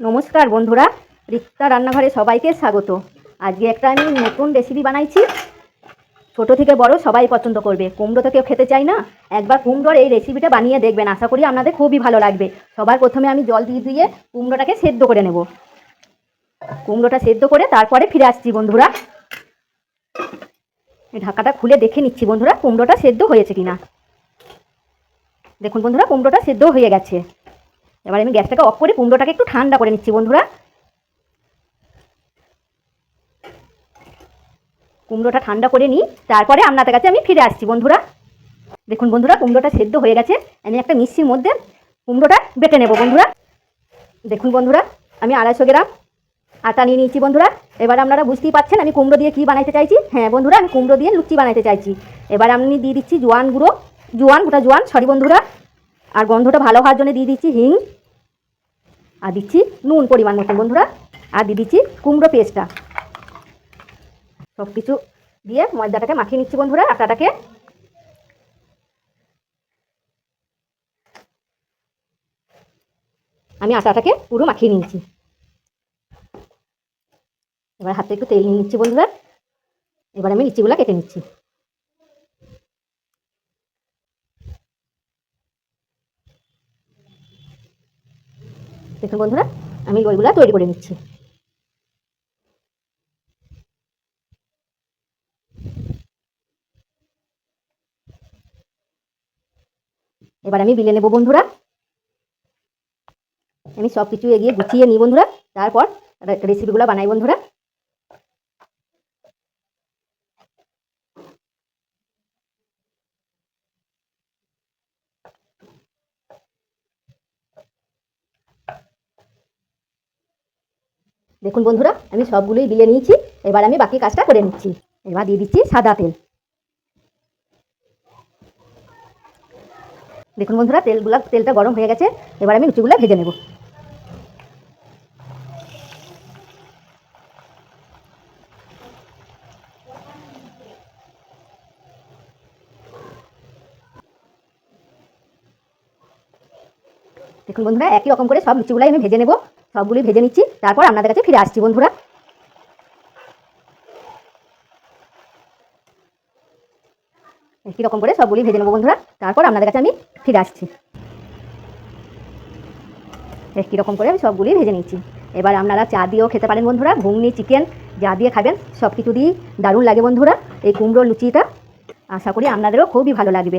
নমস্কার বন্ধুরা, রিক্তা রান্নাঘরে সবাইকে স্বাগত। আজকে একটা আমি নতুন রেসিপি বানাইছি। ছোট থেকে বড় সবাই পছন্দ করবে। কুমড়ো তো কেউ খেতে চাই না। একবার কুমড়োর এই রেসিপিটা বানিয়ে দেখবেন। আশা করি আপনাদের খুবই ভালো লাগবে। সবার প্রথমে আমি জল দিয়ে দিয়ে কুমড়োটাকে সেদ্ধ করে নেব। কুমড়োটা সেদ্ধ করে তারপরে ফিরে আসছি বন্ধুরা। ঢাকাটা খুলে দেখে নিচ্ছি বন্ধুরা, কুমড়োটা সেদ্ধ হয়েছে কিনা। দেখুন বন্ধুরা, কুমড়োটা সেদ্ধ হয়ে গেছে। এবার আমি গ্যাসটাকে অফ করে কুমড়োটাকে একটু ঠান্ডা করে নিচ্ছি, বন্ধুরা। কুমড়োটা ঠান্ডা করে নিই, তারপরে আপনাদের কাছে আমি ফিরে আসছি, বন্ধুরা। দেখুন বন্ধুরা, কুমড়োটা সেদ্ধ হয়ে গেছে। আমি একটা মিক্সির মধ্যে কুমড়োটা বেটে নেব, বন্ধুরা। দেখুন বন্ধুরা, আমি আড়াইশো গ্রাম আটা নিয়ে নিয়েছি, বন্ধুরা। এবার আপনারা বুঝতেই পাচ্ছেন আমি কুমড়ো দিয়ে কী বানাইতে চাইছি। হ্যাঁ বন্ধুরা, আমি কুমড়ো দিয়ে লুচি বানাইতে চাইছি। এবার আমি দিয়ে দিচ্ছি জোয়ান গুঁড়ো। জোয়ান, গোটা জোয়ান সরি বন্ধুরা। আর গন্ধটা ভালো হওয়ার জন্য দিয়ে দিচ্ছি হিং আর দিচ্ছি নুন পরিমাণ মতন, বন্ধুরা। আর দিয়ে দিচ্ছি কুমড়ো পেস্টটা। সব কিছু দিয়ে ময়দাটাকে মাখিয়ে নিচ্ছি, বন্ধুরা, আটাটাকে। আমি আটাটাকে পুরো মাখিয়ে নিয়েছি এবার হাতে একটু তেল নিয়ে নিচ্ছি, বন্ধুরা। এবার আমি লিচিগুলো কেটে নিচ্ছি। দেখুন বন্ধুরা, আমি ওইগুলা তৈরি করে নিচ্ছি। এবার আমি বিলে নেব বন্ধুরা। আমি সব কিছু এগিয়ে গুছিয়ে নিই বন্ধুরা, তারপর রেসিপিগুলো বানাই বন্ধুরা। দেখুন বন্ধুরা, আমি সবগুলোই বিলে নিয়েছি, এবার আমি বাকি কাজটা করে নিচ্ছি। এবার দিয়ে দিচ্ছি সাদা তেল। দেখুন বন্ধুরা, তেলগুলা, তেলটা গরম হয়ে গেছে, এবার আমি লুচিগুলো ভেজে নেব। দেখুন বন্ধুরা, একই রকম করে সব লুচিগুলাই আমি ভেজে নেব। সবগুলি ভেজে নিচ্ছি, তারপর আপনাদের কাছে ফিরে আসছি বন্ধুরা। রকম করে সবগুলি ভেজে নেব বন্ধুরা, তারপর আপনাদের কাছে আমি ফিরে আসছি। রকম করে আমি সবগুলি ভেজে নিচ্ছি। এবার আপনারা চা দিয়েও খেতে পারেন বন্ধুরা, ঘুগনি, চিকেন, যা দিয়ে খাবেন সব কিছু দিয়েই দারুণ লাগে বন্ধুরা, এই কুমড়োর লুচিটা। আশা করি আপনাদেরও খুবই ভালো লাগবে।